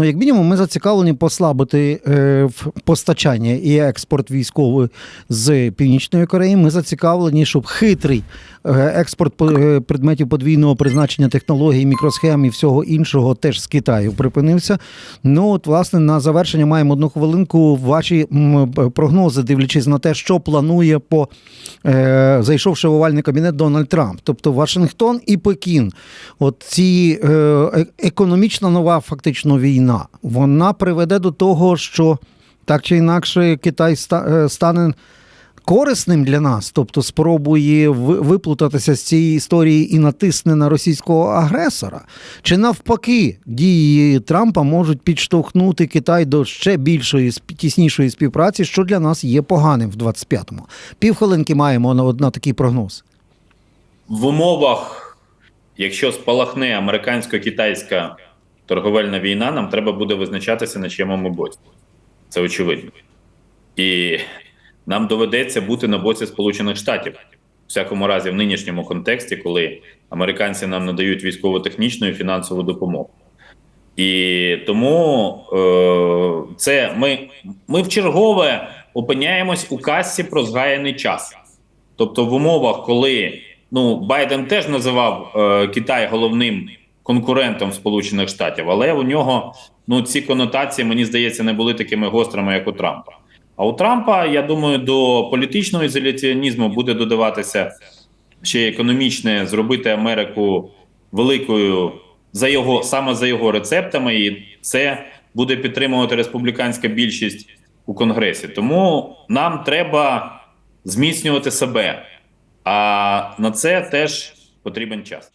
Ну, як мінімум, ми зацікавлені послабити е, постачання і експорт військовий з Північної Кореї. Ми зацікавлені, щоб хитрий е, експорт е, предметів подвійного призначення технологій, мікросхем і всього іншого теж з Китаю припинився. Ну, от, власне, на завершення маємо одну хвилинку. Ваші прогнози, дивлячись на те, що планує по е, зайшовши в овальний кабінет Дональд Трамп, тобто Вашингтон і Пекін. От ці е, е- економічна нова фактично війна, вона приведе до того, що так чи інакше Китай е, стане. Корисним для нас, тобто спробує виплутатися з цієї історії і натисне на російського агресора, чи навпаки дії Трампа можуть підштовхнути Китай до ще більшої тіснішої співпраці, що для нас є поганим в 25-му. Півхвилинки маємо на, на такий прогноз. в умовах, якщо спалахне американсько-китайська торговельна війна, нам треба буде визначатися на чому ми боці. Це очевидно. І нам доведеться бути на боці Сполучених Штатів. Всякому разі, в нинішньому контексті, коли американці нам надають військово-технічну і фінансову допомогу. І тому е, це ми, ми вчергове опиняємось у касі про згаяний час. Тобто, в умовах, коли ну Байден теж називав е, Китай головним конкурентом Сполучених Штатів, але у нього ну ці конотації, мені здається, не були такими гострими, як у Трампа. А у Трампа, я думаю, до політичного ізоляціонізму буде додаватися ще економічне зробити Америку великою за його саме за його рецептами, і це буде підтримувати республіканська більшість у Конгресі. Тому нам треба зміцнювати себе. А на це теж потрібен час.